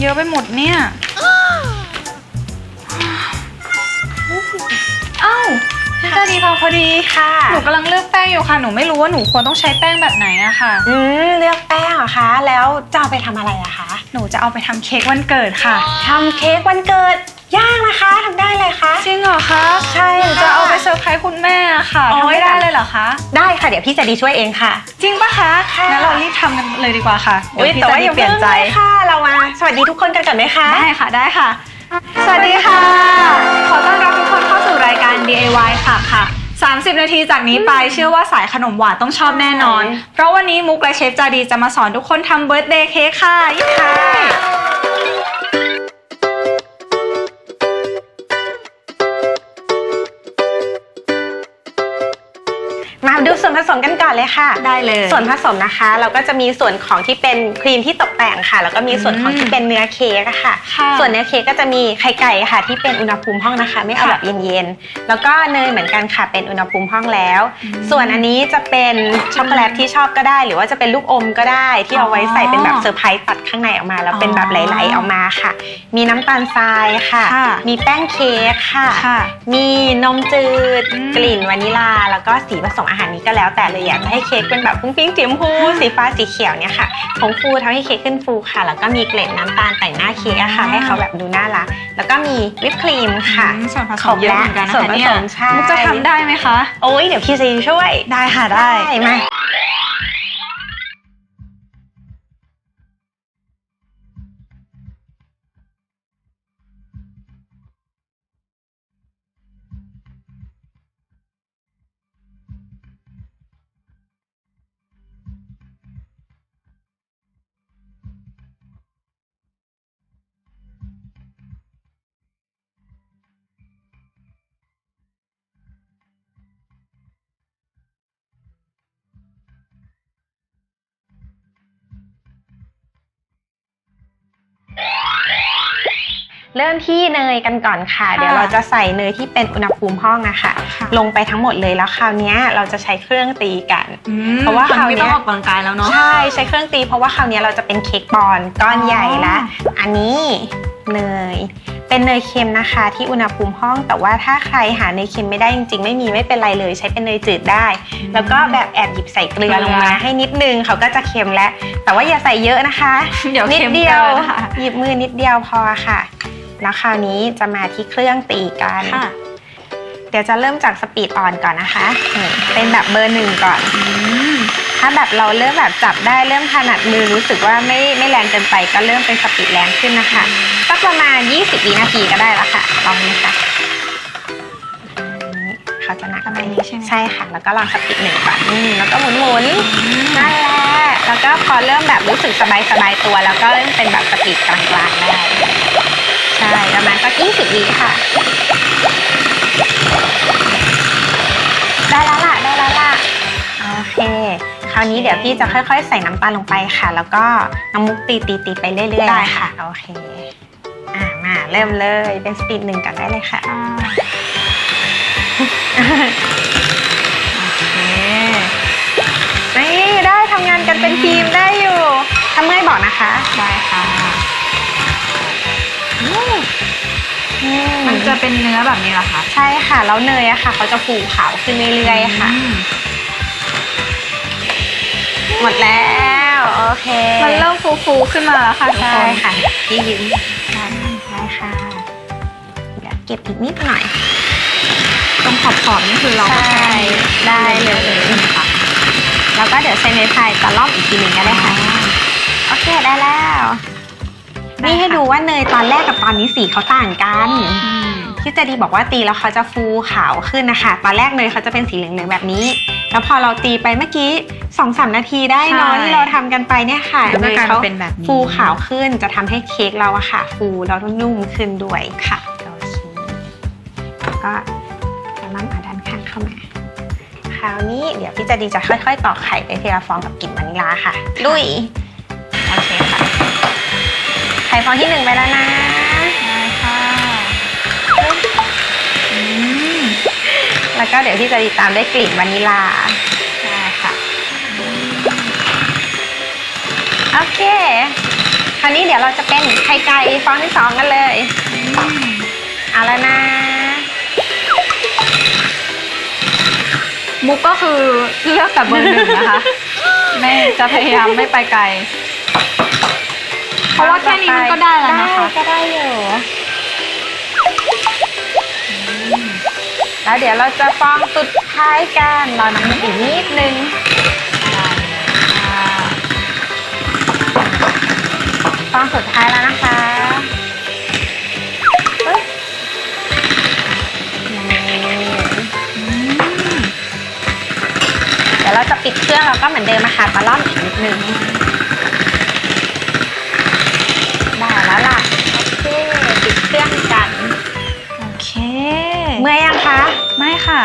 เยอะไปหมดเนี่ย พี่ตาดีพอพอดีค่ะ หนูกำลังเลือกแป้งอยู่ค่ะ หนูไม่รู้ว่าหนูควรต้องใช้แป้งแบบไหนอะค่ะ อืมเลือกแป้งเหรอคะ แล้วจะเอาไปทำอะไรอะคะหนูจะเอาไปทำเค้กวันเกิดค่ะ ทำเค้กวันเกิดยากนะคะทำได้เลยคะ จริงเหรอคะใช่หนูจะค่ะเอาไปเซอร์ไพรส์คุณแม่อะค่ะโอ้ทำยไม่ได้เลยเหรอคะ ได้ค่ะเดี๋ยวพี่จะดีช่วยเองค่ะ จริงปะคะค่ะ งั้นเรารีบทำกันเลยดีกว่าค่ะเดี๋ยวพี่แต่จะว่าดีอย่าเปลี่ยนใจพิ่งลค่ะ เรามาสวัสดีทุกคนกันก่อนไหมคะ ได้ค่ะได้ค่ะ สวัสดีค่ะ ขอต้อนรับทุกคนเข้าสู่ รายการ DIY ค่ะค่ะ 30 นาทีจากนี้ไปเชื่อว่าสายขนมหวานต้องชอบแน่นอน เพราะวันนี้มุกและเชฟจาดีจะมาสอนทุกคนทำเบิร์ d เดย์เค้กค่ะยิ่ค่ะ วนผสมกันก่อนเลยค่ะ ได้เลย ส่วนผสมนะคะ เราก็จะมีส่วนของที่เป็นครีมที่ตกแต่งค่ะ แล้วก็มีส่วนของที่เป็นเนื้อเค้กอะค่ะ ค่ะส่วนเนื้อเค้กก็จะมีไข่ไก่ค่ะ ที่เป็นอุณหภูมิห้องนะคะ ไม่เอาค่ะแบบเย็นๆ แล้วก็เนยเหมือนกันค่ะเป็นอุณหภูมิห้องแล้ว อืมส่วนอันนี้จะเป็นช็อกโกแลตที่ชอบก็ได้ หรือว่าจะเป็นลูกอมก็ได้ ที่เอาไว้ใส่เป็นแบบเซอร์ไพรส์ตัดข้างในออกมา แล้วเป็นแบบไหลๆออกมาค่ะ มีน้ำตาลทรายค่ะ ค่ะ มีแป้งเค้กค่ะ ค่ะ มีนมจืด อืม กลิ่นวานิลา แล้วก็สีผสมอาหารนี้ก็แล้วแต่เลยอยากจะให้เค้กเป็นแบบฟุ้งฟิ้งสีชมพูสีฟ้าสีเขียวเนี่ยค่ะผงฟูทำให้เค้กขึ้นฟูค่ะ แล้วก็มีเกล็ดน้ำตาลแต่งหน้าเค้กอะค่ะ ให้เขาแบบดูน่ารัก แล้วก็มีวิปครีมค่ะอืมส่วนผสครมบเยอะแล้วเหมือนกันนะส่วนคะผเนี่สยมใช่ มุกจะทำได้ไหมคะ โอ้ยเดี๋ยวพี่จะช่วยได้ค่ะได้ มา เริ่มที่เนยกันก่อนค่ะ เดี๋ยวเราจะใส่เนยที่เป็นอุณหภูมิห้องนะคะค่ะลงไปทั้งหมดเลยแล้วคราวเนี้ยเราจะใช้เครื่องตีกันอืมเพราะว่าคราวเนี้ยไม่ต้องออกกำลังกายแล้วเนาะใช่ใช้เครื่องตี เพราะว่าคราวนี้เราจะเป็นเค้กปอนด์ก้อนใหญ่ละอ๋ออันนี้เนยเป็นเนยเค็มนะคะ ที่อุณหภูมิห้อง แต่ว่าถ้าใครหาเนยเค็มไม่ได้จริงๆ ไม่มีไม่เป็นไรเลย ใช้เป็นเนยจืดได้ แล้วก็แบบแอบหยิบใส่เกลือลงมาให้นิดนึงเขาก็จะเค็มแล้ว แต่ว่าอย่าใส่เยอะนะคะเดี๋ยวนิดเค็มเดียเกิวนค่ะหยิบมือนิดเดียวพอค่ะ แล้วคราวนี้จะมาที่เครื่องตีกัน ค่ะ เดี๋ยวจะเริ่มจากสปีดอ่อนก่อนนะคะนี่เป็นแบบเบอร์หนึ่งก่อน อืม ถ้าแบบเราเริ่มแบบจับได้เริ่มถนัดมือรู้สึกว่าไม่ไม่แรงเกินไปก็เริ่มเป็นสปีดแรงขึ้นนะคะสักประมาณ 20 วินาทีก็ได้แล้วค่ะลองดูค่ะอันนี้เขาจะหนักประมาณนี้ใช่ไหม ใช่ค่ะ แล้วก็ลองสปีดหนึ่งก่อนอืมแล้วก็หมุนหมุนๆ นั่นแหละแล้วก็พอเริ่มแบบรู้สึกสบายสบายๆตัว แล้วก็เริ่มเป็นแบบสปีดกลางๆได้ใช่ ประมาณสัก20วิค่ะ ได้แล้วล่ะ ได้แล้วล่ะ โอเค คราวนี้เดี๋ยวพี่จะค่อยๆ ใส่น้ำตาลลงไปค่ะ แล้วก็น้ำมุกตีตีตีไปเรื่อยๆได้ค่ะ โอเค อ่ามาเริ่มเลยเป็นสปีดหนึ่งก่อนได้เลยค่ะอ่าโอเคนี่ได้ทำงานกันเป็นทีมได้อยู่ถ้าเมื่อยบอกนะคะ ได้ค่ะอื มมันจะเป็นเนื้อแบบนี้เหรอคะใช่ค่ะ แล้วเนยอะค่ะ เขาจะฟูขาวขึ้นเรื่อยๆค่ะ อืมหมดแล้วโอเคมันเริ่มฟูๆขึ้นมาแล้วค่ะทุกคใช่นค่ะพี่ยิ้มได้ได้ค่ะ เดี๋ยวเก็บอีกนิดหน่อย ตรงขอบขอบๆนี่คือเราก็ใช่ใช้ได้เลยใช่ไหมค่ะแล้วก็เดี๋ยวใช้ไม้พายตะล่อมอีกทีหนึ่งก็ได้ค่ะ โอเคได้แล้วได้ นี่ให้ค่ะดูว่าเนยตอนแรกกับตอนนี้สีเขาต่างกันอืมที่เจดีบอกว่าตีแล้วเขาจะฟูขาวขึ้นนะคะ ตอนแรกเนยเขาจะเป็นสีเหลืองๆแบบนี้ แล้วพอเราตีไปเมื่อกี้สองสามนาทีได้เนอะที่เราทำกันไปเนี่ยค่ะแล้วเนก็ยกลายเขามาเป็นแบบนี้ฟูขาวขึ้นจะทำให้เค้กเราอะค่ะ ฟูแล้วนุ่มขึ้นด้วยค่ะโอเคแล้วก็จะนำอาด้านข้างเข้ามาคราวนี้เดี๋ยวพี่เจดีจะค่อยๆตอกไข่ไปทีละฟองกับกลิ่นวานิลลาค่ะ ลุย โอเคค่ะ ไข่ฟองที่หนึ่งไปแล้วนะได้ค่ะอืมแล้วก็เดี๋ยวพี่จะติดตามด้วยกลิ่นวานิลลาได้ค่ะโอเค คราวนี้เดี๋ยวเราจะเป็นไข่ไก่ฟองที่สองกันเลยเอาแล้วนะมุกก็คือเลือกแต่เบอร์หนึ่งนะคะ ไม่จะพยายามไม่ไปไกล เพราะว่าแค่นี้มันก็ได้แล้วนะคะ ได้ก็ได้อยู่แล้วเดี๋ยวเราจะฟองสุดท้ายกันรอน้ำมันอีกนิดนึงฟองสุดท้ายแล้วนะคะปึ๊บนี่เดี๋ยวเราจะปิดเครื่องเราก็เหมือนเดิมนะคะตะล่อมอีกนิดนึง ค่ะ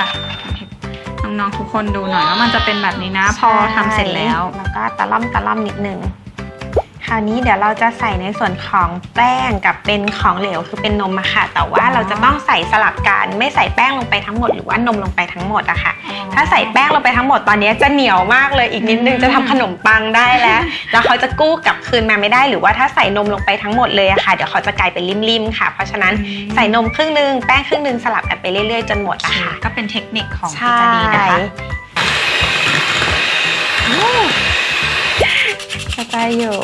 น้องๆทุกคนดูหน่อยว่ามันจะเป็นแบบนี้นะ พอทำเสร็จแล้ว แล้วก็ตะล่อมตะล่อมนิดนึง คราวนี้เดี๋ยวเราจะใส่ในส่วนของแป้งกับเป็นของเหลวคือเป็นนมอะค่ะ แต่ว่าเราจะต้องใส่สลับกันไม่ใส่แป้งลงไปทั้งหมดหรือว่านมลงไปทั้งหมดอะค่ะ ถ้าใส่แป้งลงไปทั้งหมดตอนนี้จะเหนียวมากเลยอีกนิดนึงอืมจะทำขนมปังได้แล้ว แล้วเขาจะกู้กลับคืนมาไม่ได้ หรือว่าถ้าใส่นมลงไปทั้งหมดเลยอะค่ะ เดี๋ยวเขาจะกลายเป็นริมๆค่ะ เพราะฉะนั้นใส่นมครึ่งหนึงแป้งครึ่งหนึงสลับกันไปเรื่อยๆจนหมดอะค่ะก็เป็นเทคนิคของใช่พี่จาดีนะคะ กระจายอยู่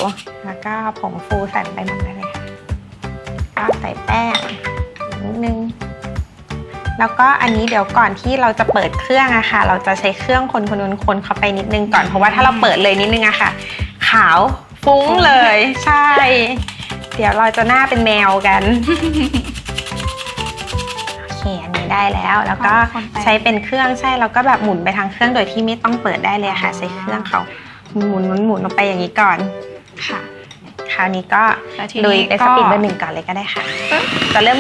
แล้วก็ผงฟูใส่ไปหมดเลยค่ะก็ใส่แป้งนิดนึง แล้วก็อันนี้เดี๋ยวก่อนที่เราจะเปิดเครื่องอะค่ะ เราจะใช้เครื่องคนคนคนเข้าไปนิดนึงก่อน เพราะว่าถ้าเราเปิดเลยนิดนึงอะค่ะ ขาวฟุ้งเลย ใช่ เดี๋ยวเราจะหน้าเป็นแมวกัน โอเค อันนี้ได้แล้ว แล้วก็คนไปใช้เป็นเครื่องใช่ แล้วก็แบบหมุนไปทางเครื่องโดยที่ไม่ต้องเปิดได้เลยค่ะ ใช้เครื่องเขา หมุนหมุนหมุนลงไปอย่างนี้ก่อน ค่ะ คราวนี้ก็แล้วทีลุยนี้ไปสก็ปีดเบอร์หนึ่งก่อนเลยก็ได้ค่ะ ปึ๊บจะเริ่ม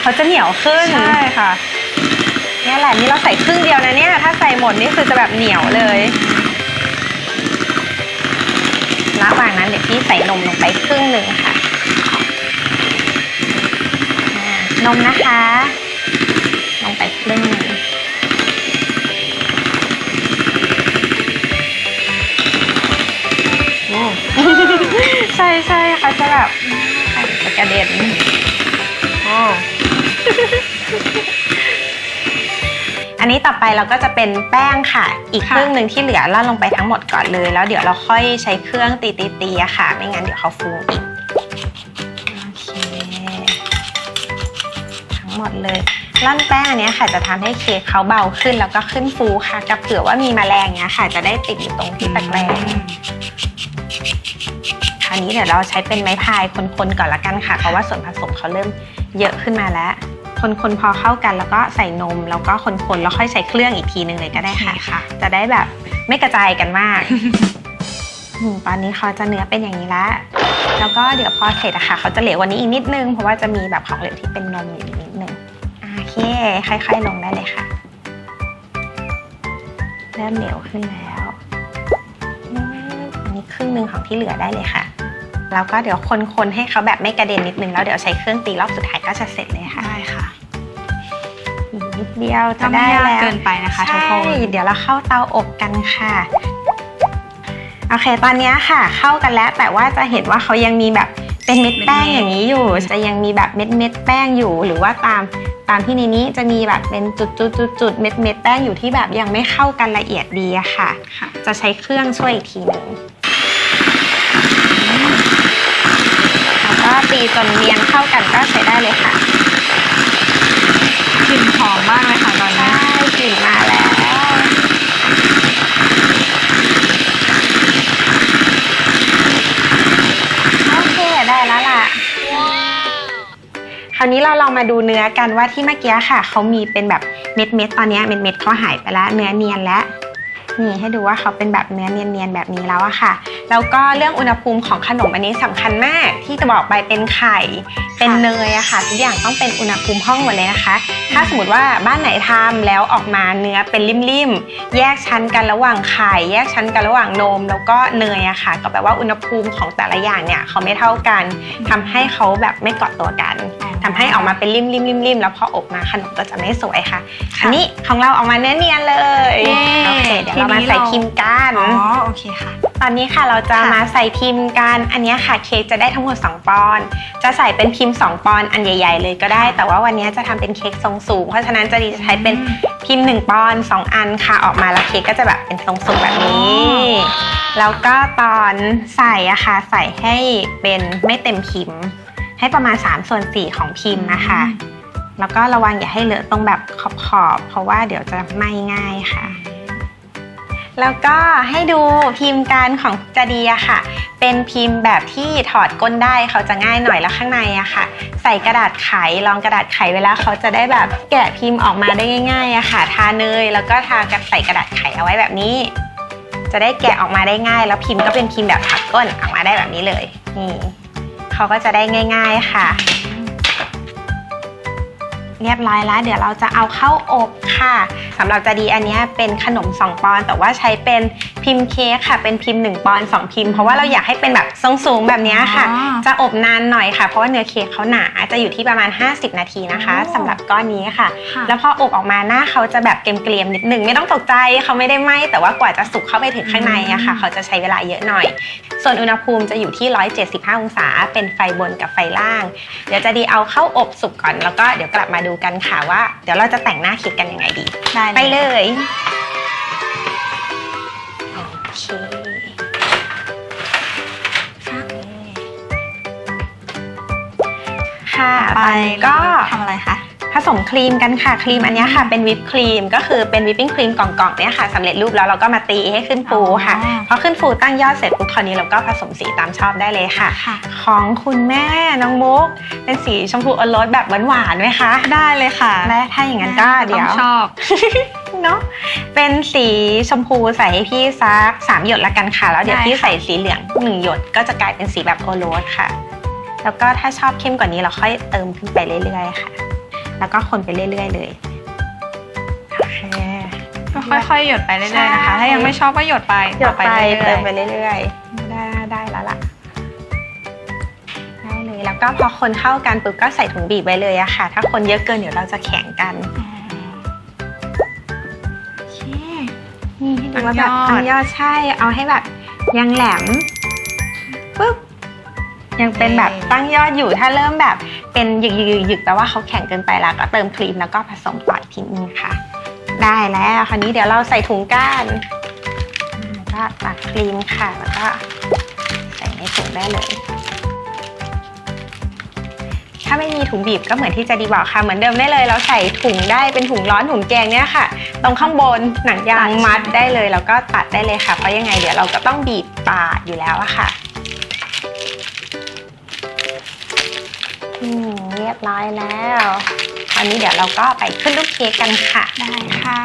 เขาจะเหนียวขึ้นใช่ค่ะ เนี่ยแหละนี่เราใส่ครึ่งเดียวนะเนี่ย ถ้าใส่หมดนี่คือจะแบบเหนียวเลย ระหว่างนั้นเดี๋ยวพี่ใส่นมลงไปครึ่งหนึ่งค่ะอ่านมนะคะ ลงไปครึ่งหนึ่ง จะแบบไข่จะกระเด็นโอ้อันนี้ต่อไปเราก็จะเป็นแป้งค่ะ อีกครึ่งหนึ่งที่เหลือล่อนลงไปทั้งหมดก่อนเลย แล้วเดี๋ยวเราค่อยใช้เครื่องตีตีตีๆๆอะค่ะ ไม่งั้นเดี๋ยวเขาฟูอีกโอเคทั้งหมดเลยล่อนแป้งอันเนี้ยค่ะจะทำให้เค้กเขาเบาขึ้นแล้วก็ขึ้นฟูค่ะ กับเผื่อว่ามีแมลงเนี้ยค่ะ จะได้ติดอยู่ตรงที่ตะแกรงค ราวนี้เดี๋ยวเราใช้เป็นไม้พายคนๆก่อนละกันค่ะ เพราะว่าส่วนผสมเขาเริ่มเยอะขึ้นมาแล้ว คนๆพอเข้ากันแล้วก็ใส่นมแล้วก็คนๆแล้วค่อยใช้เครื่องอีกทีหนึ่งเลยก็ได้ค่ะค่ะ จะได้แบบไม่กระจายกันมากอืมตอนนี้เขาจะเนื้อเป็นอย่างนี้แล้วแล้วก็เดี๋ยวพอเสร็จอะค่ะเขาจะเหลวกวันนี้อีกนิดนึง เพราะว่าจะมีแบบของเหลวที่เป็นนมอยู่อีกนิดนึงอ่าโอเคค่อยๆลงได้เลยค่ะ เริ่มเหลวขึ้นแล้วอืมอันนี้ครึ่งหนึ่งของที่เหลือได้เลยค่ะ แล้วก็เดี๋ยวคนๆให้เขาแบบไม่กระเด็นนิดนึงแล้วเดี๋ยวใช้เครื่องตีรอบสุดท้ายก็จะเสร็จเลยค่ะได้ค่ะอีกนิดเดียวจะถ้าไม่ได้ยากแล้วเกินไปนะคะทุกใช่คนเดี๋ยวเราเข้าเตาอบกันค่ะโอเค ตอนนี้ค่ะ เข้ากันแล้ว แต่ว่าจะเห็นว่าเขายังมีแบบเป็นเม็ดแป้งเม็ดๆอย่างนี้อยู่ จะยังมีแบบเม็ดเม็ดๆแป้งอยู่ หรือว่าตามตามที่ในนี้จะมีแบบเป็นจุดจุดจุดจุดเม็ดเม็ดๆแป้งอยู่ที่แบบยังไม่เข้ากันละเอียดดีอะค่ะค่ะจะใช้เครื่องช่วยอีกทีหนึ่งแล้ว ก็ก็ตีจนเนียนเข้ากันก็ใช้ได้เลยค่ะกลิ่นหอมมากเลยค่ะตอนนี้ ใช่กลิ่นมาแล้วโอเคได้แล้วล่ะ คราวนี้เราลองมาดูเนื้อกันว่าที่เมื่อกี้ค่ะ เขามีเป็นแบบเม็ดเม็ดๆตอนนี้เม็ดเม็ดๆเขาหายไปแล้วเนื้อเนียนแล้ว นี่ให้ดูว่าเขาเป็นแบบเนื้อเนียนๆแบบนี้แล้วอะค่ะ แล้วก็เรื่องอุณหภูมิของขนมอันนี้สำคัญมากที่จะบอกไปเป็นไข่ เป็นเนยอะค่ะทุกอย่างต้องเป็นอุณหภูมิห้องหมดเลยนะคะ ถ้าสมมติว่าบ้านไหนทำแล้วออกมาเนื้อเป็นริมๆแยกชั้นกันระหว่างไข่แยกชั้นกันระหว่างนม แล้วก็เนยอะค่ะ ก็แปลว่าอุณหภูมิของแต่ละอย่างเนี่ยเขาไม่เท่ากันทำให้เขาแบบไม่เกาะตัวกันทำให้ออกมาเป็นริมๆๆๆแล้วพออบมาขนมก็จะไม่สวยค่ะอันนี้ของเราออกมาเนื้อเนียนเลยเย้โอเคเดี๋ยวเรามาใส่พิมพ์กัน อ๋อโอเคค่ะ ตอนนี้ค่ะเราจะค่ะมาใส่พิมพ์กัน อันนี้ค่ะเค้กจะได้ทั้งหมด 2 ปอนด์ จะใส่เป็นพิมพ์ 2 ปอนด์อันใหญ่ ๆ เลยก็ได้ แต่ว่าวันนี้จะทำเป็นเค้กทรงสูง เพราะฉะนั้นจะดีจะใช้เป็นพิมพ์ 1 ปอนด์2อันค่ะออกมาแล้วเค้กก็จะแบบเป็นทรงสูงแบบนี้ แล้วก็ตอนใส่อะค่ะใส่ให้เป็นไม่เต็มพิมพ์ ให้ประมาณ3ส่วน4ของพิมพ์นะคะแล้วก็ระวังอย่าให้เลอะตรงแบบขอบๆ เพราะว่าเดี๋ยวจะไหม้ง่ายค่ะ แล้วก็ให้ดูพิมพ์การของจะดีอะค่ะ เป็นพิมพ์แบบที่ถอดก้นได้เขาจะง่ายหน่อยแล้วข้างในอะค่ะ ใส่กระดาษไขรองกระดาษไขเวลาเขาจะได้แบบแกะพิมพ์ออกมาได้ง่ายๆอะค่ะ ทาเนยแล้วก็ทากระใส่กระดาษไขเอาไว้แบบนี้ จะได้แกะออกมาได้ง่าย แล้วพิมพ์ก็เป็นพิมพ์แบบถักก้นออกมาได้แบบนี้เลยนี่เขาก็จะได้ง่าย ๆค่ะ เรียบร้อยแล้ว เดี๋ยวเราจะเอาเข้าอบค่ะสำหรับจะดีอันเนี้ยเป็นขนม 2 ปอนด์แต่ว่าใช้เป็นพิมพ์เค้กค่ะ เป็นพิมพ์ 1 ปอนด์2พิมพ์เพราะว่าเราอยากให้เป็นแบบทรงสูงแบบเนี้ยค่ะอ๋อจะอบนานหน่อยค่ะ เพราะว่าเนื้อเค้กเขาหนาจะอยู่ที่ประมาณ 50 นาทีนะคะโอ้สำหรับก้อนนี้ค่ะค่ะ แล้วพออบออกมาหน้าเขาจะแบบเกรียมๆนิดนึงไม่ต้องตกใจเขาไม่ได้ไหม้แต่ว่ากว่าจะสุกเข้าไปถึงข้างในอะค่ะ เขาจะใช้เวลาเยอะหน่อย ส่วนอุณหภูมิจะอยู่ที่ 175 องศา เป็นไฟบนกับไฟล่าง เดี๋ยวจะดีเอาเข้าอบสุกก่อนแล้วก็เดี๋ยวกลับมาดูกันค่ะว่า เดี๋ยวเราจะแต่งหน้าเค้กกันยังไงดี ได้ไปเลยโอเคค่ะไปก็ ทำอะไรคะ ผสมครีมกันค่ะครีมอันเนี้ยค่ะเป็นวิปครีมก็คือเป็นวิปปิ้งครีมกล่องๆเนี่ยค่ะสำเร็จรูปแล้วเราก็มาตีให้ขึ้นฟูค่ะอ๋อพอขึ้นฟูตั้งยอดเสร็จปุ๊บคราวนี้เราก็ผสมสีตามชอบได้เลยค่ะค่ะ ของคุณแม่น้องมุก เป็นสีชมพูอรสแบบหวานๆไหมคะ ได้เลยค่ะและถ้าอย่างนั้นก็เดี๋ยวต้องชอบเนาะเป็นสีชมพูใส่ให้พี่ซักสามหยดละกันค่ะ แล้วเดี๋ยวได้พี่ค่ะใส่สีเหลืองหนึ่งหยดก็จะกลายเป็นสีแบบโอโรสค่ะ แล้วก็ถ้าชอบเข้มกว่านี้เราค่อยเติมขึ้นไปเรื่อยๆค่ะ แล้วก็คนไปเรื่อยๆเลยโอเคก็ค่อยๆ หยดไปเรื่อยๆนะคะ ใช่ ถ้ายังไม่ชอบก็หยดไปหยดไปรื่อยๆเติมไปเรื่อยๆ ได้ได้แล้วล่ะ ได้เลย แล้วก็พอคนเข้ากันปุ๊บก็ใส่ถุงบีบไว้เลยอะค่ะ ถ้าคนเยอะเกินเดี๋ยวเราจะแข็งกันโอเคนี่ให้ดูว่าแบบตั้ตั้งงยยออดดใช่ เอาให้แบบยังแหลมปุ๊บ ยังเป็นแบบตั้งยอดอยู่ถ้าเริ่มแบบเป็นหยึกหยึกแปลว่าเขาแข็งเกินไปแล้วก็เติมครีมแล้วก็ผสมต่ออีกทีนึงค่ะ ได้แล้วคราวนี้เดี๋ยวเราใส่ถุงก้านแล้วก็ตักครีมค่ะแล้วก็ใส่ในถุงได้เลย ถ้าไม่มีถุงบีบก็เหมือนที่จะดีบอกค่ะเหมือนเดิมได้เลย เราใส่ถุงได้เป็นถุงร้อนถุงแกงเนี่ยค่ะ ตรงข้างบนหนังยางมัดได้เลย แล้วก็ตัดได้เลยค่ะเพราะยังไงเดี๋ยวเราก็ต้องบีบปาดอยู่แล้วอะค่ะ อืมเรียบร้อยแล้วคราวนี้เดี๋ยวเราก็ไปขึ้นลูกเค้กกันค่ะ ได้ค่ะ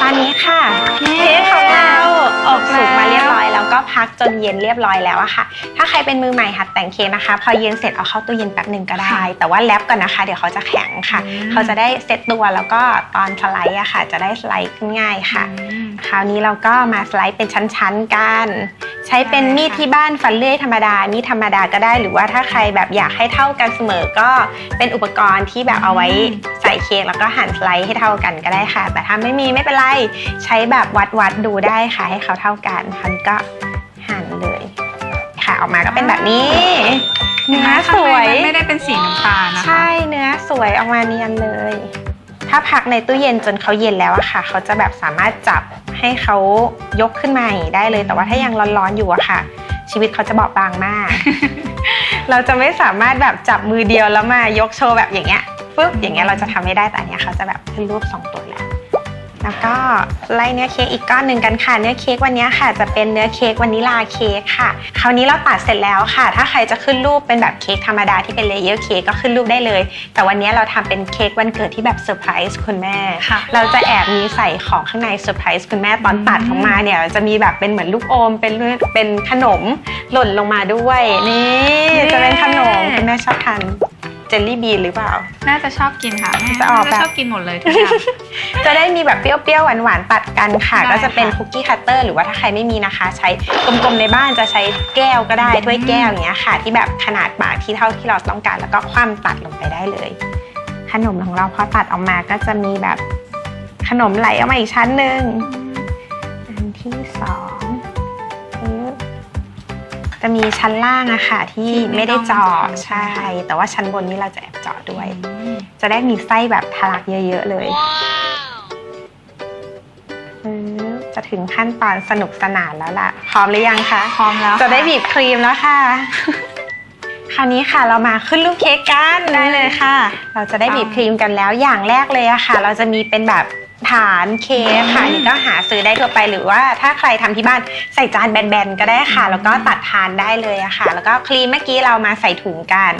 ตอนนี้ค่ะเค้ก ก็พักจนเย็นเรียบร้อยแล้วอะค่ะ ถ้าใครเป็นมือใหม่หัดแต่งเค้กนะคะ พอเย็นเสร็จเอาเข้าตู้เย็นแป๊บหนึ่งก็ได้ค่ะแต่ว่าแรปก่อนนะคะ เดี๋ยวเขาจะแข็งค่ะอืมเขาจะได้เซตตัวแล้วก็ตอนสไลด์อะค่ะ จะได้สไลด์ขึ้นง่ายค่ะอืมคราวนี้เราก็มาสไลด์เป็นชั้นๆกัน ใช้เป็นได้ค่ะมีดที่บ้านฟันเลื่อยธรรมดา มีดธรรมดาก็ได้ หรือว่าถ้าใครแบบอยากให้เท่ากันเสมอ ก็เป็นอุปกรณ์ที่แบบเอาไว้ใส่เค้กแล้วก็หั่นสไลด์ให้เท่ากันก็ได้ค่ะ แต่ถ้าไม่มีไม่เป็นไร ใช้แบบวัดวัดๆดูได้ค่ะ ให้เขาเท่ากันคราวนี้ก็ หั่นเลย ค่ะออกมาก็เป็นแบบนี้ เนื้อสวยข้างในมันไม่ได้เป็นสีน้ำตาลนะคะ ใช่เนื้อสวยออกมาเนียนเลย ถ้าพักในตู้เย็นจนเขาเย็นแล้วอะค่ะ เขาจะแบบสามารถจับให้เขายกขึ้นมาอย่างนี้ได้เลย แต่ว่าถ้ายังร้อนๆอยู่อะค่ะเชชีวิตเขาจะบอบบางมาก เราจะไม่สามารถแบบจับมือเดียวแล้วมายกโชว์แบบอย่างเงี้ยปึ๊บอย่างเงี้ยเราจะทำไม่ได้แต่อันเนี้ยเขาจะแบบขึ้นรูปสองตัวแล้ว แล้วก็ไล่เนื้อเค้กอีกก้อนหนึ่งกันค่ะ เนื้อเค้กวันนี้ค่ะ จะเป็นเนื้อเค้กวานิลาเค้กค่ะ คราวนี้เราตัดเสร็จแล้วค่ะ ถ้าใครจะขึ้นรูปเป็นแบบเค้กธรรมดาที่เป็นเลเยอร์เค้กก็ขึ้นรูปได้เลย แต่วันนี้เราทำเป็นเค้กวันเกิดที่แบบเซอร์ไพรส์คุณแม่ค่ะเราจะแอบมีใส่ของข้างในเซอร์ไพรส์คุณแม่ตอนตัดออกมาเนี่ยจะมีแบบเป็นเหมือนลูกอมเป็นเป็นขนมหล่นลงมาด้วยนี่จะเป็นขนมคุณแม่ชอบทาน เจลลี่บีนหรือเปล่า น่าจะชอบกินค่ะแม่จะออกแบบ น่าชอบกินหมดเลยทุกอย่าง จะได้มีแบบเปรี้ยวๆหวานๆตัดกันค่ะ ได้ก็จะเป็นค่ะ คุกกี้คัตเตอร์หรือว่าถ้าใครไม่มีนะคะ ใช้กลมๆในบ้านจะใช้แก้วก็ได้ถ้วยแก้วอย่างเงี้ยค่ะ ที่แบบขนาดปากที่เท่าที่เราต้องการ แล้วก็คว่ำตัดลงไปได้เลย ขนมของเราพอตัดออกมาก็จะมีแบบขนมไหลออกมาอีกชั้นหนึ่งอันที่สองปึ๊บ จะมีชั้นล่างอะค่ะที่ที่ไม่ไม่ได้ต้องเจาะเจาะใช่ แต่ว่าชั้นบนนี้เราจะแอบเจาะด้วย จะได้มีไส้แบบทะลักเยอะ ๆ เลยปึ๊บจะถึงขั้นตอนสนุกสนานแล้วล่ะ พร้อมหรือยังคะพร้อมแล้ว จะได้บีบครีมแล้วค่ะ คราวนี้ค่ะเรามาขึ้นรูปเค้กกันได้เลยค่ะ เราจะได้บีบครีมกันแล้วอย่างแรกเลยอะค่ะ เราจะมีเป็นแบบ ฐานเค้กค่ะอืมนี่ก็หาซื้อได้ทั่วไปหรือว่าถ้าใครทำที่บ้านใส่จานแบนๆก็ได้ค่ะ แล้วก็ตัดทานได้เลยอะค่ะ แล้วก็ครีมเมื่อกี้เรามาใส่ถุงกัน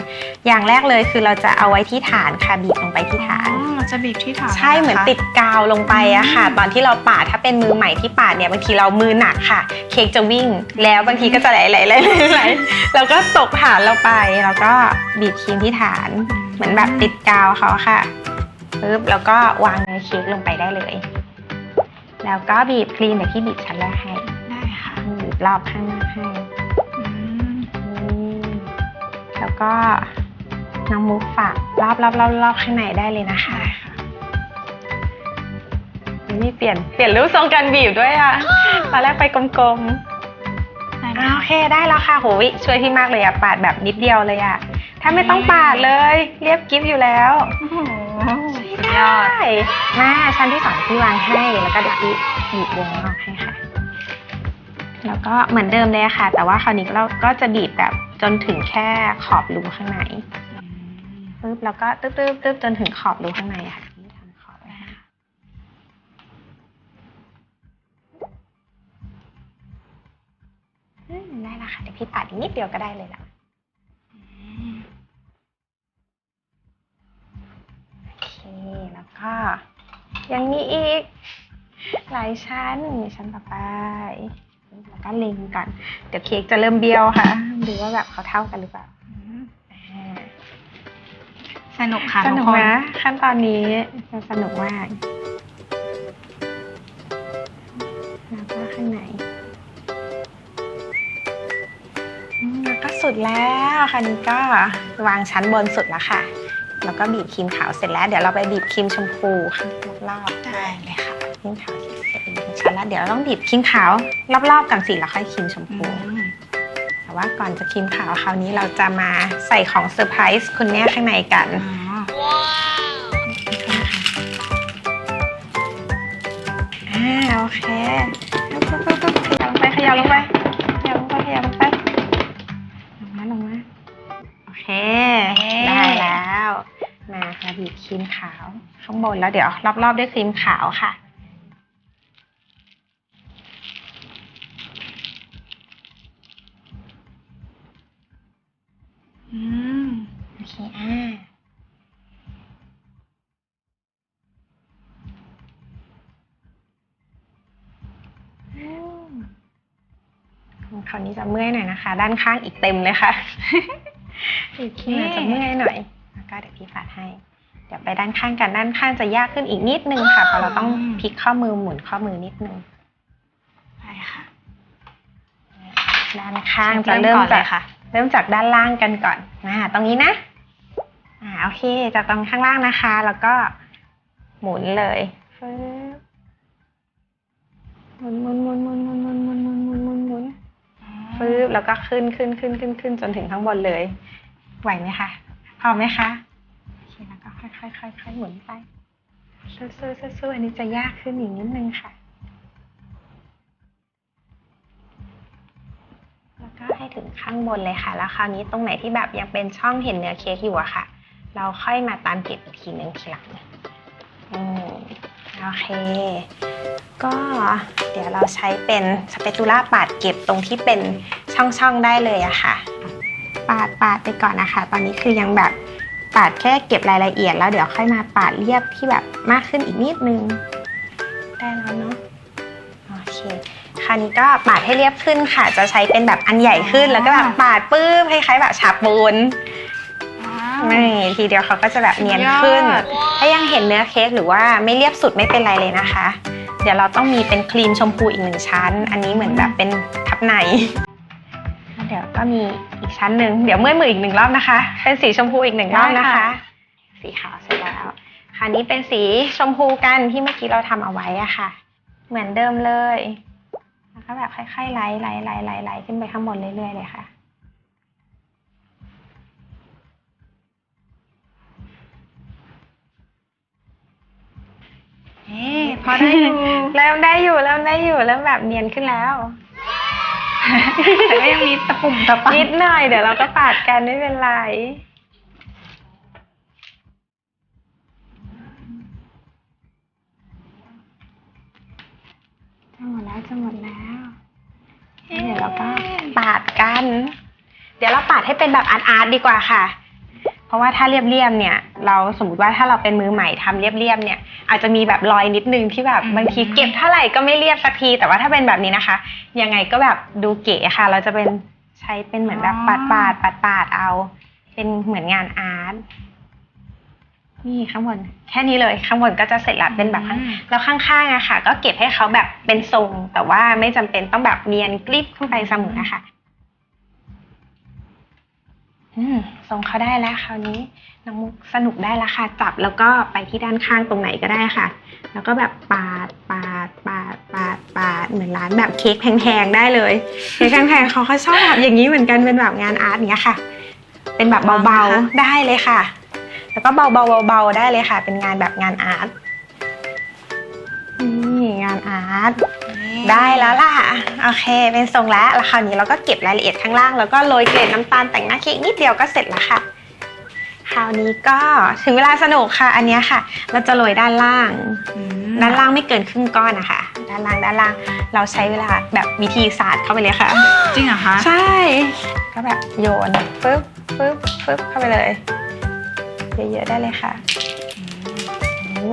อย่างแรกเลยคือเราจะเอาไว้ที่ฐานค่ะบีบลงไปที่ฐาน อ๋อมันจะบีบที่ฐานใช่เหมือนติดกาวลงไปอะค่ะ ตอนที่เราปาดถ้าเป็นมือใหม่ที่ปาดเนี่ยบางทีเรามือหนักค่ะ เค้กจะวิ่งแล้วบางทีก็จะไหลไหลไหลไหลไหลแล้วก็ตกฐานเราไปแล้วก็บีบครีมที่ฐาน เหมือนแบบติดกาวเขาค่ะ ปึ๊บแล้วก็วางเนื้อเค้กลงไปได้เลย แล้วก็บีบครีมเดี๋ยวพี่บีบชั้นแรกให้ได้ค่ะบีบรอบข้างหน้าให้อืมนี่แล้วก็น้องมุกฝากรอบรอบรอบรอบข้างในได้เลยนะคะได้ค่ะนี่เปลี่ยนเปลี่ยนรูปทรงการบีบด้วยอะตอนแรกไปกลมได้ๆไหมอ่าโอเคได้แล้วค่ะโหยช่วยพี่มากเลยอะปาดแบบนิดเดียวเลยอะถ้าไม่ต้องปาดเลย เรียบกิฟต์อยู่แล้วโอ้โหสุด ยได้อด มาชั้นที่สองที่วางให้ แล้วก็เดี๋ยวพี่บีบวงนอกให้ค่ะ แล้วก็เหมือนเดิมเลยค่ะ แต่ว่าคราวนี้เราก็จะบีบแบบจนถึงแค่ขอบรูข้างในปึ๊บแล้วก็ตึ๊บตึ๊บตึ๊บจนถึงขอบรูข้างในค่ะทำขอบไว้ค่ะได้ละค่ะเดี๋ยวพี่ปาดอีกนิดเดียวก็ได้เลยละโอเค ยังมีอีก หลายชั้นมีชั้นต่อไปแล้วก็เล็งก่อนเดี๋ยวเค้กจะเริ่มเบี้ยวค่ะ ดูว่าแบบเขาเท่ากันหรือเปล่าอ่าสนุกค่ะสทุนุกกคนนะขั้นตอนนี้จะสนุกมากแล้วก็ข้างในอืมแล้วก็สุดแล้วคันนี้ก็วางชั้นบนสุดแล้วค่ะ แล้วก็บีบครีมขาวเสร็จแล้ว เดี๋ยวเราไปบีบครีมชมพูค่ะ รอบๆได้เลยค่ะครีมขาวเสร็จอีกชั้นแล้วเดี๋ยวเราต้องบีบครีมขาวรอบๆกันสิแล้วค่อยครีมชมพูแต่ว่าก่อนจะครีมขาวคราวนี้เราจะมาใส่ของเซอร์ไพรส์คุณแม่ข้างในกันอ่าโอเคขยับลงไปขยับลงไปขยับลงไปขยับลงไปลงมาลงมาโอเคได้แล้ว มาค่ะบีบครีมขาวข้างบนแล้วเดี๋ยวรอบๆด้วยครีมขาวค่ะ อืม โอเคอ่าอืมคราวนี้จะเมื่อยหน่อยนะคะ ด้านข้างอีกเต็มเลยค่ะอีกทีอาจจะเมื่อยหน่อย แล้วก็เดี๋ยวพี่ฝาดให้ เดี๋ยวไปด้านข้างกันด้านข้างจะยากขึ้นอีกนิดนึงค่ะเพราะเราต้องพลิกข้อมือหมุนข้อมือนิดนึงได้ค่ะ ด้านข้างจะเริ่มก่อนเลจากยค่ะเริ่มจากด้านล่างกันก่อนอ่าตรงนี้นะอ่าโอเคจากตรงข้างล่างนะคะ แล้วก็หมุนเลยฟึ๊บหมุนหมุนหมุนหมุนหมุนหมุนหมุนหมุนหมุนหมุนหมุนฟึ๊บแล้วก็ขึ้นขึ้นขึ้นขึ้นขึ้นจนถึงข้างบนเลย ไหวไหมคะพอไหมคะโอเค แล้วก็ค่อยค่อยค่อยหมุนไปสู้สู้สู้สู้อันนี้จะยากขึ้นอีกนิดนึงค่ะ แล้วก็ให้ถึงข้างบนเลยค่ะ แล้วคราวนี้ตรงไหนที่แบบยังเป็นช่องเห็นเนื้อเค้กอยู่อะค่ะ เราค่อยมาตามเก็บอีกทีนึงทีหลังอืมโอเค ก็เดี๋ยวเราใช้เป็นสเปตูล่าปาดเก็บตรงที่เป็นช่องๆได้เลยอะค่ะ ปาดปาดไปก่อนนะคะ ตอนนี้คือยังแบบ ปาดแค่เก็บรายละเอียดแล้วเดี๋ยวค่อยมาปาดเรียบที่แบบมากขึ้นอีกนิดนึง ได้แล้วเนาะโอเคคราวนี้ก็ปาดให้เรียบขึ้นค่ะ จะใช้เป็นแบบอันใหญ่ขึ้น แล้วก็แบบปาดปื้มคล้ายๆแบบฉาบปูนนี่ทีเดียวเขาก็จะแบบเนียนขึ้นสุดยอดถ้ายังเห็นเนื้อเค้กหรือว่าไม่เรียบสุดไม่เป็นไรเลยนะคะ เดี๋ยวเราต้องมีเป็นครีมชมพูอีกหนึ่งชั้น อันนี้เหมือนแบบเป็นทับในแล้วเดี๋ยว ก็มีอีกชั้นหนึ่งเดี๋ยวเมื่อยมืออีกหนึ่งรอบนะคะ เป็นสีชมพูอีกหนึ่งรอบนะคะสีขาวเสร็จแล้วคราวนี้เป็นสีชมพูกันที่เมื่อกี้เราทำเอาไว้อะค่ะ เหมือนเดิมเลยแล้วก็แบบค่อยๆไล่ไล่ไล่ไล่ไล่ขึ้นไปข้างบนเรื่อยๆเลยค่ะ เอ๊ะพอได้อยู่ เริ่มได้อยู่เริ่มได้อยู่เริ่มแบบเนียนขึ้นแล้ว แต่ก็ยังมีตะปุ่มตะปังนิดหน่อยเดี๋ยวเราก็ปาดกันไม่เป็นไร จะหมดแล้วจะหมดแล้วแล้ว เดี๋ยวเราก็ปาดกัน เดี๋ยวเราปาดให้เป็นแบบอาร์ตอาร์ตดีกว่าค่ะ เพราะว่าถ้าเรียบๆเนี่ย เราสมมติว่าถ้าเราเป็นมือใหม่ทำเรียบๆเนี่ย อาจจะมีแบบรอยนิดนึงที่แบบอืมบางทีเก็บเท่าไหร่ก็ไม่เรียบสักที แต่ว่าถ้าเป็นแบบนี้นะคะ ยังไงก็แบบดูเก๋ค่ะ เราจะเป็นใช้เป็นเหมือนแบบปาดปาดปาดปาดๆเอา เป็นเหมือนงานอาร์ตนี่ข้างบนแค่นี้เลยข้างบนก็จะเสร็จละเป็นแบบข้างอืมแล้วข้างๆอะค่ะ ก็เก็บให้เขาแบบเป็นทรง แต่ว่าไม่จำเป็นต้องแบบเนียนกริบขึ้นไปเสมอนะคะ อืมทรงเขาได้แล้วคราวนี้น้องมุกสนุกได้แล้วค่ะ จับแล้วก็ไปที่ด้านข้างตรงไหนก็ได้ค่ะ แล้วก็แบบปาดปาดปาดปาดปาดเหมือนร้านแบบเค้กแพงๆได้เลยเค้กแพงๆเขาก็ชอบแบบอย่างนี้เหมือนกันเป็นแบบงานอาร์ตเงี้ยค่ะ เป็นแบบเบาๆได้เลยค่ะ แล้วก็เบาๆเบาๆได้เลยค่ะ เป็นงานแบบงานอาร์ต นี่งานอาร์ตได้แล้วล่ะ โอเค เป็นทรงแล้วแล้วคราวนี้เราก็เก็บรายละเอียดข้างล่าง แล้วก็โรยเกล็ดน้ำตาลแต่งหน้าเค้กนิดเดียวก็เสร็จแล้วค่ะ คราวนี้ก็ถึงเวลาสนุกค่ะ อันเนี้ยค่ะ เราจะโรยด้านล่างอืมด้านล่างไม่เกินครึ่งก้อนนะคะด้านล่างด้านล่าง เราใช้เวลาแบบวิธีศาสตร์เข้าไปเลยค่ะ จริงเหรอคะ ใช่ ก็แบบโยนปึ๊บปึ๊บปึ๊บเข้าไปเลย เยอะๆได้เลยค่ะ โอ้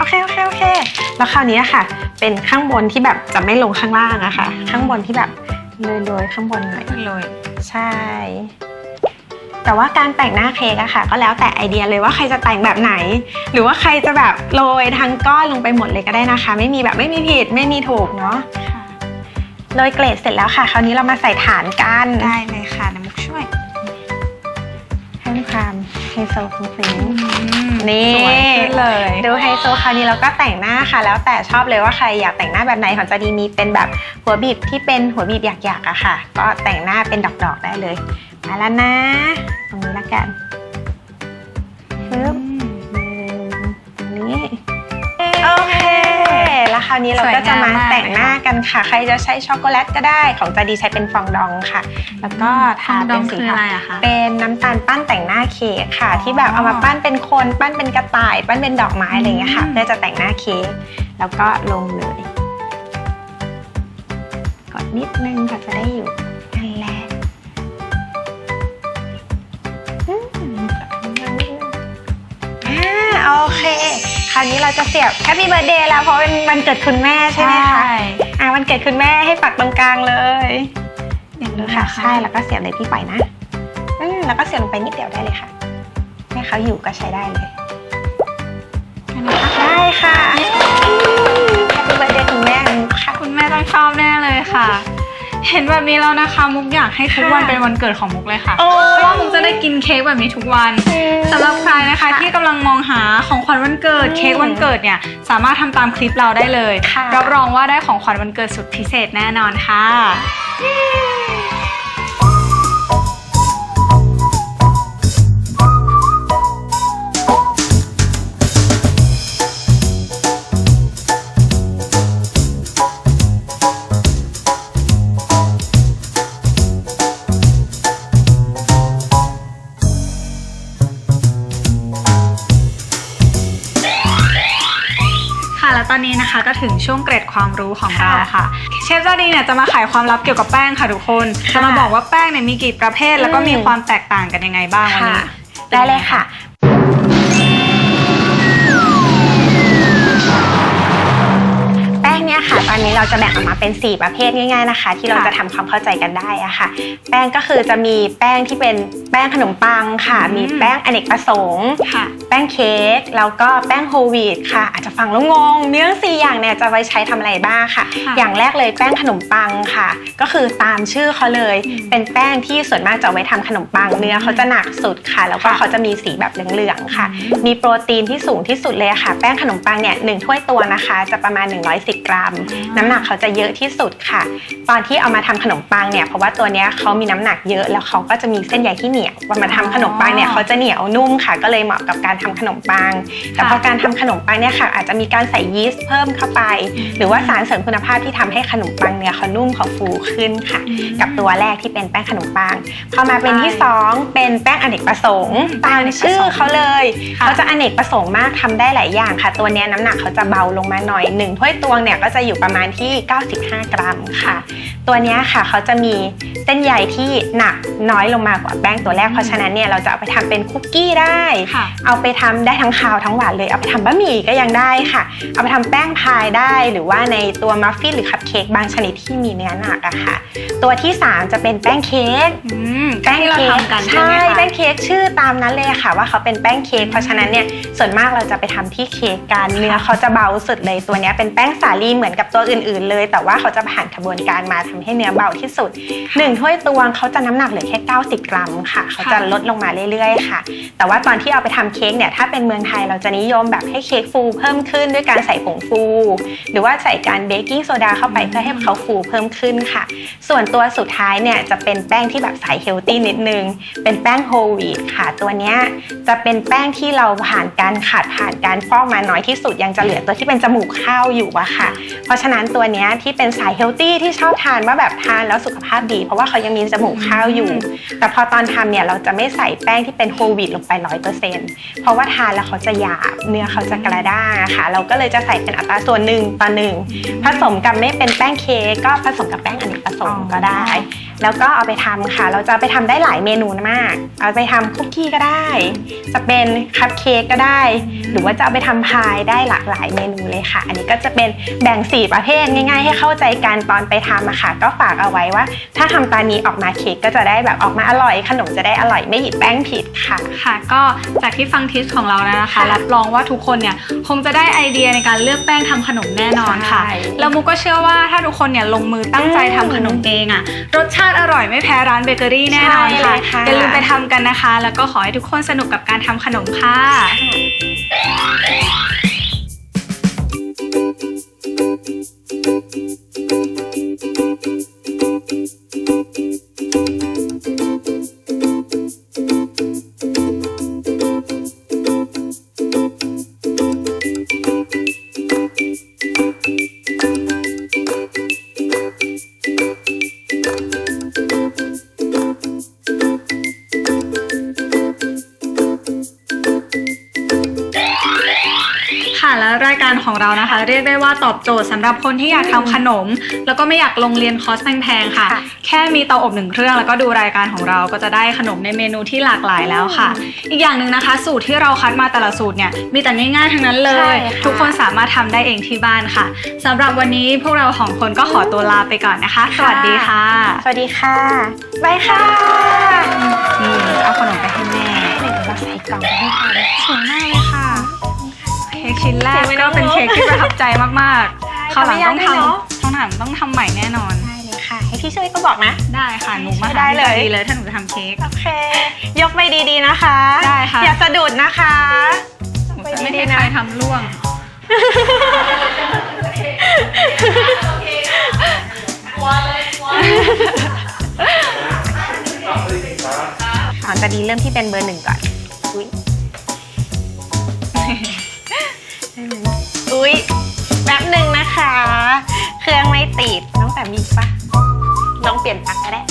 โอเคโอเคโอเค แล้วคราวนี้ค่ะ เป็นข้างบนที่แบบจะไม่ลงข้างล่างอะค่ะข้างบนที่แบบโรยๆข้างบนหน่อยเลยใช่ แต่ว่าการแต่งหน้าเค้กอะค่ะ ก็แล้วแต่ไอเดียเลยว่าใครจะแต่งแบบไหน หรือว่าใครจะแบบโรยทั้งก้อนลงไปหมดเลยก็ได้นะคะ ไม่มีแบบไม่มีผิดไม่มีถูกเนาะโรยเกรดเสร็จแล้วค่ะ คราวนี้เรามาใส่ฐานกันได้เลยค่ะน้ำมุกช่วยเพิ่มความไฮ โซฟุ้งฟิ้งนี่สวยขึ้นเลย ดูไฮโซคราวนี้เราก็แต่งหน้าค่ะ แล้วแต่ชอบเลยว่าใครอยากแต่งหน้าแบบไหนของจะดีมีเป็นแบบหัวบีบที่เป็นหัวบีบหยักๆอะค่ะ ก็แต่งหน้าเป็นดอกๆได้เลยมาแล้วนะ ตรงนี้ละกันปึ๊บ ราวนี้เราก็จะมาแต่งหน้ากันค่ะ ใครจะใช้ช็อกโกแลตก็ได้ ของจะดีใช้เป็นฟองดองค่ะ แล้วก็ทาดเป็อนงสีคือขาวอะไรอะคะเป็นน้ำตาลปั้นแต่งหน้าเค้กค่ะอ๋อที่แบบเอามาปั้นเป็นคนปั้นเป็นกระต่าย ปั้นเป็นดอกไม้อะไรอย่างเงี้ยค่ะอืมเพื่อจะแต่งหน้าเค้กแล้วก็ลงเลยกดนิดนึงก็จะได้อยู่นั่นแหละอืมอ่าโอเคคราวนี้เราจะเสียบ Happy Birthday แล้วเพราะเป็นวันเกิดคุณแม่ใช่ไหมคะ อ่าวันเกิดคุณแม่ให้ปักตรงกลางเลยอย่างนี้ค่ะค่ะใช่แล้วก็เสียบเลยพี่ปล่อยนะอืมแล้วก็เสียบลงไปนิดเดียวได้เลยค่ะให้เขาอยู่ก็ใช้ได้เลยได้ค่ะ เห็นแบบนี้แล้วนะคะ มุกอยากให้ทุกวันค่ะเป็นวันเกิดของมุกเลยค่ะโอ้เพราะว่ามุกจะได้กินเค้กแบบนี้ทุกวันสำหรับใครนะคะ ที่กำลังมองหาของขวัญวันเกิดอืมเค้กวันเกิดเนี่ยสามารถทำตามคลิปเราได้เลยค่ะ รับรองว่าได้ของขวัญวันเกิดสุดพิเศษแน่นอนค่ะ อนนี้นะคะก็ถึงช่วงเกร็ดความรู้ของค่ะเราค่ะ เชฟจาดีเนี่ยจะมาไขความลับเกี่ยวกับแป้งค่ะทุกคนค่ะจะมาบอกว่าแป้งเนี่ยมีกี่ประเภท แล้วก็มีอืมความแตกต่างกันยังไงบ้างวันค่ะนี้ ได้เลยค่ะ เราจะแบ่งออกมาเป็น 4 ประเภทง่ายๆนะคะ ที่เราค่ะจะทำความเข้าใจกันได้อะค่ะ แป้งก็คือจะมีแป้งที่เป็นแป้งขนมปังค่ะอืมมีแป้งอเนกประสงค์ค่ะแป้งเค้กแล้วก็แป้งโฮลวีตค่ะ อาจจะฟังแล้วงงมีทั้งสี่อย่างเนี่ยจะไว้ใช้ทำอะไรบ้างค่ะค่ะ อย่างแรกเลยแป้งขนมปังค่ะ ก็คือตามชื่อเขาเลยอืมเป็นแป้งที่ส่วนมากจะเอาไว้ทำขนมปังเนื้อเขาจะหนักสุดค่ะ แล้วก็ค่ะเขาจะมีสีแบบเหลืองๆค่ะอืมมีโปรตีนที่สูงที่สุดเลยค่ะ แป้งขนมปังเนี่ยหนึ่งถ้วยตวงนะคะ จะประมาณ 110 กรัม น้ำหนักเขาจะเยอะที่สุดค่ะ ตอนที่เอามาทำขนมปังเนี่ยเพราะว่าตัวเนี้ยเขามีน้ำหนักเยอะ แล้วเขาก็จะมีเส้นใยที่เหนียวพอมาทำขนมปังเนี่ยเขาจะเหนียวนุ่มค่ะ ก็เลยเหมาะกับการทำขนมปัง แต่พอการทำขนมปังเนี่ยค่ะ อาจจะมีการใส่ยีสต์เพิ่มเข้าไป หรือว่าสารเสริมคุณภาพที่ทำให้ขนมปังเนี่ยเขานุ่มเขาฟูขึ้นค่ะอืมกับตัวแรกที่เป็นแป้งขนมปังพอมาเป็นที่ใช่สองเป็นแป้งอเนกประสงค์อืมตามชื่อเขาเลยค่ะเขาจะอเนกประสงค์มากทำได้หลายอย่างค่ะ ตัวเนี้ยน้ำหนักเขาจะเบาลงมาหน่อยหนึ่งถ้วยตวงเนี่ยก็จะอยู่ประมาณที่ 95 กรัมค่ะ ตัวเนี้ยค่ะเขาจะมีเส้นใยที่หนักน้อยลงมากว่าแป้งตัวแรก เพราะฉะนั้นเนี่ยเราจะเอาไปทำเป็นคุกกี้ได้ค่ะเอาไปทำได้ทั้งคาวทั้งหวานเลย เอาไปทำบะหมี่ก็ยังได้ค่ะ เอาไปทำแป้งพายได้หรือว่าในตัวมัฟฟินหรือคัพเค้กบางชนิดที่มีเนื้อหนักอะค่ะ ตัวที่ 3 จะเป็นแป้งเค้กอืมแป้งที่เราเค้กทำกันใช่ไหมใช่คะแป้งเค้กชื่อตามนั้นเลยค่ะว่าเขาเป็นแป้งเค้กเพราะฉะนั้นเนี่ยส่วนมากเราจะไปทำที่เค้กกันเนื้อเขาจะเบาสุดเลยตัวเนี้ยเป็นแป้งสาลีเหมือนกับตัวอื่นๆเลย แต่ว่าเขาจะผ่านกระบวนการมาทำให้เนื้อเบาที่สุดหนึ่งถ้วยตวงเขาจะน้ำหนักเหลือแค่ 90 กรัมค่ะ เขาจะลดลงมาเรื่อยๆ ค่ะ แต่ว่าตอนที่เอาไปทำเค้กเนี่ยถ้าเป็นเมืองไทยเราจะนิยมแบบให้เค้กฟูเพิ่มขึ้นด้วยการใส่ผงฟู หรือว่าใส่การเบกกิ้งโซดาเข้าไปเพื่อให้เขาฟูเพิ่มขึ้นค่ะ ส่วนตัวสุดท้ายเนี่ยจะเป็นแป้งที่แบบสายเฮลตี้นิดนึง เป็นแป้งโฮลวีตค่ะ ตัวเนี้ยจะเป็นแป้งที่เราผ่านการขัดผ่านการฟอกมาน้อยที่สุดยังจะเหลือตัวที่เป็นจมูกข้าวอยู่อะค่ะ เพราะฉะนั้นตัวเนี้ยที่เป็นสายเฮลตี้ที่ชอบทานว่าแบบทานแล้วสุขภาพดี เพราะว่าเขายังมีจมูกข้าวอยู่ แต่พอตอนทำเนี่ยเราจะไม่ใส่แป้งที่เป็นโฮลวีตลงไปร้อยเปอร์เซ็นต์เพราะว่าทานแล้วเขาจะหยาบเนื้อเขาจะกระด้างอะค่ะ เราก็เลยจะใส่เป็นอัตราส่วนหนึ่งต่อหนึ่งผสมกับไม่เป็นแป้งเค้กก็ผสมกับแป้งอเนกประสงค์ก็ได้ แล้วก็เอาไปทำค่ะ เราจะเอาไปทำได้หลายเมนูมาก เอาไปทำคุกกี้ก็ได้ จะเป็นคัพเค้กก็ได้ หรือว่าจะเอาไปทำพายได้หลากหลายเมนูเลยค่ะ อันนี้ก็จะเป็นแบ่งสี่ประเภทง่ายๆ ให้เข้าใจกันตอนไปทำอะค่ะ ก็ฝากเอาไว้ว่า ถ้าทำตานี้ออกมาเค้กก็จะได้แบบออกมาอร่อย ขนมจะได้อร่อยไม่หยิบแป้งผิดค่ะ ค่ะ ก็จากที่ฟังทิปของเราแล้วนะคะค่ะรับรองว่าทุกคนเนี่ยคงจะได้ไอเดียในการเลือกแป้งทำขนมแน่นอนค่ะใช่แล้วมุกก็เชื่อว่าถ้าทุกคนเนี่ยลงมือตั้งใจอืมทำขนมเองอะรสชาติอร่อยไม่แพ้ร้านเบเกอรี่แน่นอนใช่ค่ะเลยค่ะ อย่าลืมไปทำกันนะคะ แล้วก็ขอให้ทุกคนสนุกกับการทำขนมค่ะค่ แล้วรายการของเรานะคะ เรียกได้ว่าตอบโจทย์สำหรับคนที่อยากทำขนม แล้วก็ไม่อยากลงเรียนคอร์สแพงๆค่ะ ค่ะ แค่มีเตาอบหนึ่งเครื่องแล้วก็ดูรายการของเราก็จะได้ขนมในเมนูที่หลากหลายแล้วค่ะ อีกอย่างหนึ่งนะคะ สูตรที่เราคัดมาแต่ละสูตรเนี่ยมีแต่ง่ายๆทั้งนั้นเลยใช่ค่ะ ทุกคนสามารถทำได้เองที่บ้านค่ะสำหรับวันนี้พวกเราสองคนก็ขอตัวลาไปก่อนนะคะ สวัสดีค่ะสวัสดีค่ะบายค่ะนี่จะเอาขนมไปให้แม่เดี๋ยวเราใส่กล่องให้ค่ะสวยมากเลยค่ะ เค้กชิ้นแรกเห็นไหมก็เป็นน้องเค้กที่ประทับใจมากๆใช่คราวหลังต้องทำไม่ยากด้วยเนอะทำคราวหลังต้องทำใหม่แน่นอน ได้เลยค่ะ ให้พี่ช่วยก็บอกนะ ได้ค่ะ หนูมาได้หาเลยพี่ดีเลยถ้าหนูจะทำเค้ก โอเค ยกไปดีๆนะคะ ได้ค่ะ อย่าสะดุดนะคะหนูจะไม่ให้ใครทำล่วงถอนจะดีเริ่มที่เป็นเบอร์หนึ่งก่อนอุ้ย อุ้ยแป๊บหนึ่งนะคะ เครื่องไม่ติดน้องแต่มีปะลองเปลี่ยนปลั๊กก็ได้